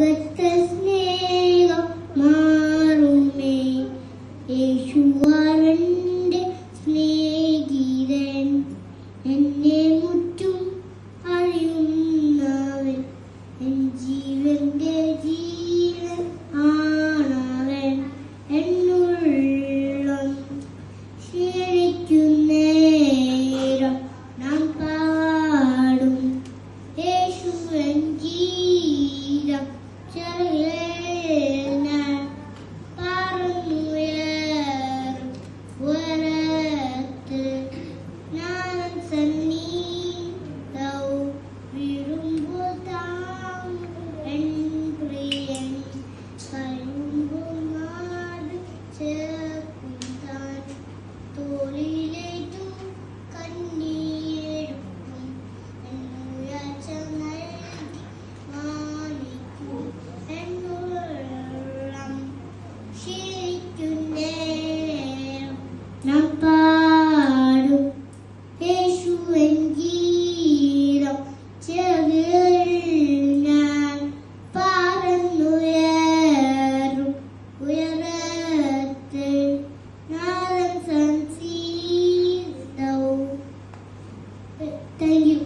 അകത്തെ സ്നേഹം മാറുമേ. സ്നേഹിതൻ എന്നെ മുറ്റും അറിയുന്നവൻ. എൻ ജീവന്റെ ജീവൻ എന്നുള്ളം ക്ഷണിക്കുന്നേരം Thank you.